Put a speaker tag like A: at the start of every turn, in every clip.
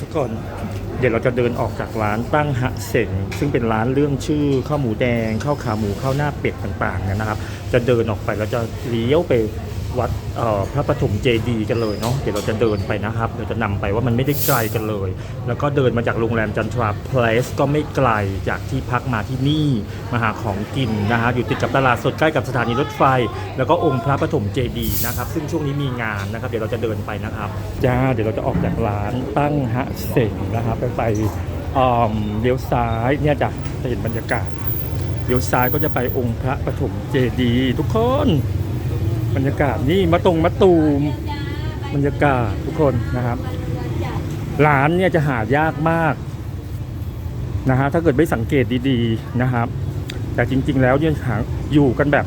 A: ทุกคน เดี๋ยวเราจะเดินออกจากร้านตั้งหะเสงซึ่งเป็นร้านเรื่องชื่อข้าวหมูแดงข้าวขาหมูข้าวหน้าเป็ดต่างๆเนี่ยนะครับ จะเดินออกไปแล้วจะเลี้ยวไป วัดพระปฐมเจดีย์กันเลยเนาะเดี๋ยวเราจะเดินไปนะครับเดี๋ยวจะนำไปว่ามันไม่ได้ไกลกันเลย แล้วก็เดินมาจากโรงแรมจันทราเพลสก็ไม่ไกลจากที่พักมาที่นี่มาหาของกินนะฮะอยู่ติดกับตลาดสดใกล้กับสถานีรถไฟ แล้วก็องค์พระปฐมเจดีย์นะครับ ซึ่งช่วงนี้มีงานนะครับ เดี๋ยวเราจะเดินไปนะครับจ้าเดี๋ยวเราจะออกจากร้านตั้งฮะเสงนะครับไปไปอมเลี้ยวซ้ายเนี่ยจ้ะจะเห็นบรรยากาศเลี้ยวซ้ายก็จะไปองค์พระปฐมเจดีย์ทุกคน บรรยากาศนี่มะตรงมะตูมบรรยากาศทุกคนนะครับร้านเนี่ยจะหายากมากนะฮะถ้าเกิดไม่สังเกตดีๆนะครับ แต่จริง ๆ แล้วเนี่ยหาอยู่กันแบบ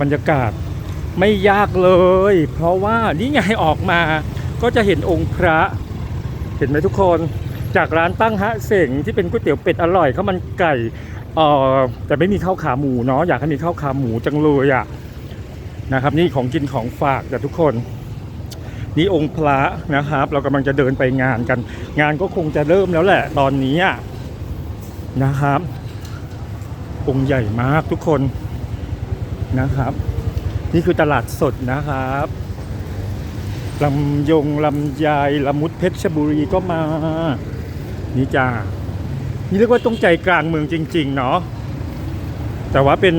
A: บรรยากาศไม่ยากเลย เพราะว่านี่ไงออกมาก็จะเห็นองค์พระ เห็นไหมทุกคนจากร้านตั้งฮะเสงที่เป็นก๋วยเตี๋ยวเป็ดอร่อยข้าวมันไก่เอ่อแต่ไม่มีข้าวขาหมูเนาะอยากให้มีข้าวขาหมูจังเลยอะ่ะ นะครับ นี่ของกินของฝากจากทุกคน นี่องค์พระนะครับ เรากำลังจะเดินไปงานกัน งานก็คงจะเริ่มแล้วแหละตอนนี้นะครับ องค์ใหญ่มากทุกคนนะครับ นี่คือตลาดสดนะครับลำยงลำไยละมุดเพชรบุรีก็มา นี่จ้านี่เรียกว่าต้องใจกลางเมืองจริง ๆ เนาะแต่ว่าเป็น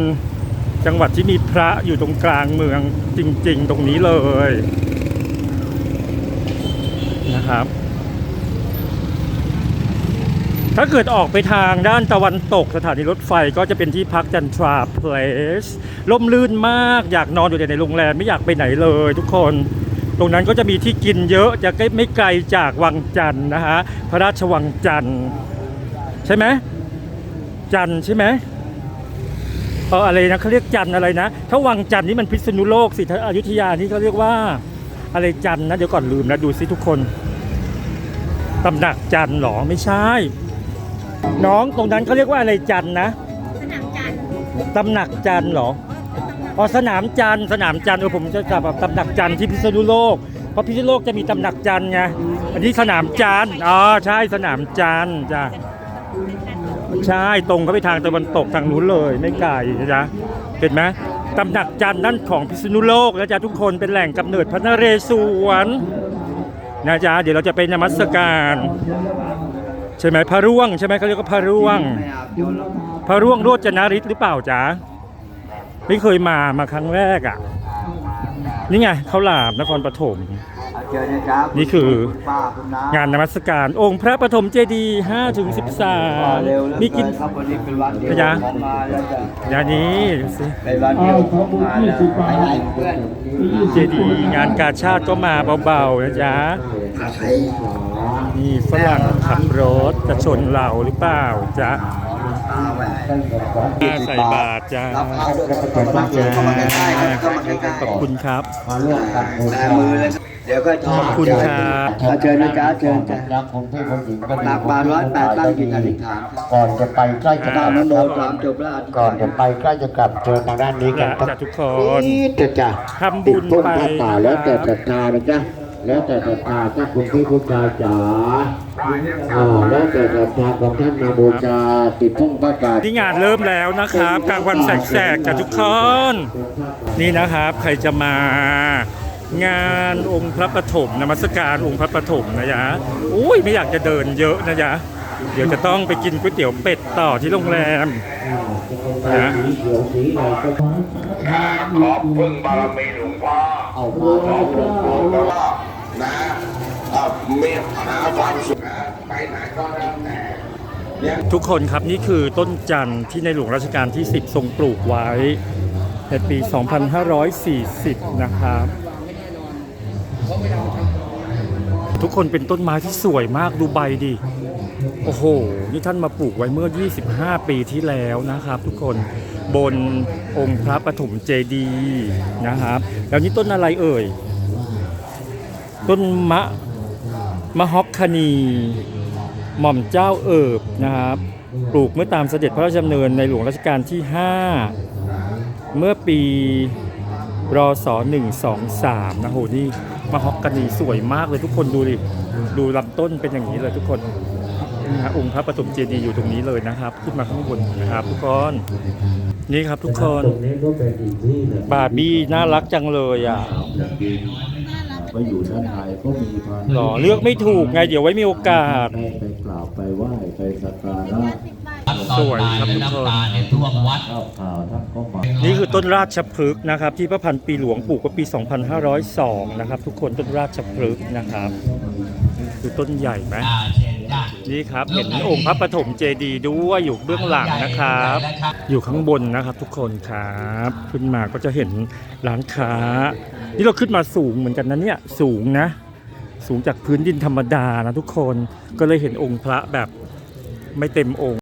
A: จังหวัดที่มีพระอยู่ตรงกลางเมืองจริง ๆ ตรงนี้เลยนะครับ ถ้าเกิดออกไปทางด้านตะวันตกสถานีรถไฟก็จะเป็นที่พักจันทราเพลสล่มลื่นมากอยากนอนอยู่แต่ในโรงแรมไม่อยากไปไหนเลยทุกคนตรงนั้นก็จะมีที่กินเยอะจะไม่ไกลจากวังจันทร์นะฮะพระราชวังจันทร์ใช่ไหมจันทร์ใช่ไหม เอออะไรนะเขาเรียกจันอะไรนะ ถ้าวังจันนี่มันพิษณุโลกสิถ้าอยุธยานี่เขาเรียกว่าอะไรจันนะ เดี๋ยวก่อนลืมนะดูสิทุกคนตำหนักจันหรอไม่ใช่ น้องตรงนั้นเขาเรียกว่าอะไรจันนะ
B: สนามจัน
A: ตำหนักจันหรออ๋อสนามจันสนามจันเออผมจะจับแบบตำหนักจันที่พิษณุโลกเพราะพิษณุโลกจะมีตำหนักจันไงอันนี้สนามจันอ๋อใช่สนามจันจ้ะ ใช่ตรงเข้าไปทางตะวันตกทางนู้นเลย ไม่ไกลนะจ๊ะเห็นไหมตำหนักจันทร์นั่นของพิษณุโลกนะจ๊ะทุกคนเป็นแหล่งกำเนิดพระนเรศวรนะจ๊ะเดี๋ยวเราจะไปนมัสการใช่ไหมพระร่วงใช่ไหมเขาเรียกว่าพระร่วง พระร่วงโรจนาริศหรือเปล่าจ๊ะไม่เคยมามาครั้งแรกอะนี่ไงเขาหลามนครปฐม
C: เชิญนะครับ
A: นี่คือ
C: ป้าคุณน้างา
A: นนมัสการองค์พระปฐมเจดีย์5ถึง
C: เร็ว
A: 13 มีกิน
C: ครับวันนี้เป็นวันเดียว
A: นะจ๊ะ
C: ผมมาแล้วจะ
A: อย่างนี้ดูสิ
C: เป็นวันเดียวผมมาแล้วไปไหนเพื่อน
A: เจดีย์งานกาชาติก็มาเบาๆนะจ๊ะนี่ฝรั่งขับรถจะชนเราหรือเปล่าจ๊ะใส่บาตรจ้า
C: รับเอาด้วยเข้ามาใกล้ๆครับเข้ามาใกล้ๆ
A: ขอบคุณครับ
D: มาร่วมกันบู
C: แบ
D: ชา
C: มือเลยครับ เดี๋ยวก็ทอด
A: ขอบคุณครับ
C: เอาเชิญนะจ๊ะเชิญจ้ะ
D: รักคนที่คนหญิงก็ดี
C: หนักบาทร้อยแปดตั้งจิตอธิษฐาน
D: ก่อนจะไปใกล้จะก
C: ตา
D: ลั
C: ม
D: บ
C: มโน
D: นะครับ
C: สามจบแล้วอธิษ
D: ก่อน
C: ฐาน
D: จะไปใกล้จะกลับเจอทางด้านนี้กัน
A: จ้ะทุกคน
D: นี่จะจ้ะ
A: ทำบุญ
D: ติดพุ่ม
A: ไป
D: ผ้าป่าแล้วแต่ศรัทธานะจ๊ะแล้วแต่ศรัทธาถ้าคุณพี่คุณชายจ๋าอ่าแล้วแต่ศรัทธาของท่านมาบูชาติดพุ่มผ้าป่า
A: ที่งานเริ่มแล้วนะครับกลางวันแสกๆกับทุกคนนี่นะครับ ใครจะมา งานองค์พระปฐมนมัสการองค์พระปฐมนะจ๊ะอุ้ยไม่อยากจะเดินเยอะนะจ๊ะเดี๋ยวจะต้องไปกินก๋วยเตี๋ยวเป็ดต่อที่โรงแรมนะ
D: ขอะไรก็
E: ขอบพึ่งบารมีหลวงพ่อ
D: เอามาแล้ว
E: นะเมีหาความสุขไปไหนก็แล้วแต่
A: ทุกคนครับนี่คือต้นจันทร์ที่ในหลวงรัชกาลที่ 10 ทรงปลูกไว้ในปี 2540 นะครับ ทุกคนเป็นต้นไม้ที่สวยมากดูใบดิ โอ้โห นี่ท่านมาปลูกไว้เมื่อ 25 ปีที่แล้วนะครับทุกคนบนองค์พระปฐมเจดีย์นะครับ แล้วนี่ต้นอะไรเอ่ย ต้นมะมะฮอกคานีหม่อมเจ้าเอิบนะครับ ปลูกเมื่อตามเสด็จพระราชดำเนินในหลวงรัชกาลที่ 5 เมื่อปีรศ123 นะโหนี่ มะฮอกกานีสวยมากเลยทุกคนดูดิ ดูลำต้นเป็นอย่างนี้เลยทุกคนนี่ฮะองค์พระปฐมเจดีย์อยู่ตรงนี้เลยนะครับ ขึ้นมาข้างบนนะครับ ทุกคนนี่ครับทุกคน
D: ตรงนี้ก็เป็นอีกที่หนึ่ง
A: บาร์บี้น่ารักจังเลยอะ
D: ไปอยู่ด้านในก็มีพาน
A: หรอเลือกไม่ถูกไงเดี๋ยวไว้มีโอกาส
D: ไปกราบไปไหว้ไปสักการะ
A: สวยครับทุกคน
D: ท่าวข่าวท่านก็มา
A: นี่คือต้นราชพฤกษ์นะครับ ที่พระพันปีหลวงปลูกก็ปี 2502 นะครับ ทุกคนต้นราชพฤกษ์นะครับคือต้นใหญ่ไหมนี่ครับเห็นองค์พระปฐมเจดีย์ด้วยอยู่เบื้องหลังนะครับ อยู่ข้างบนนะครับทุกคนครับ ขึ้นมาก็จะเห็นร้านค้า นี่เราขึ้นมาสูงเหมือนกันนะเนี่ยสูงนะ สูงจากพื้นดินธรรมดานะทุกคนก็เลยเห็นองค์พระแบบไม่เต็มองค์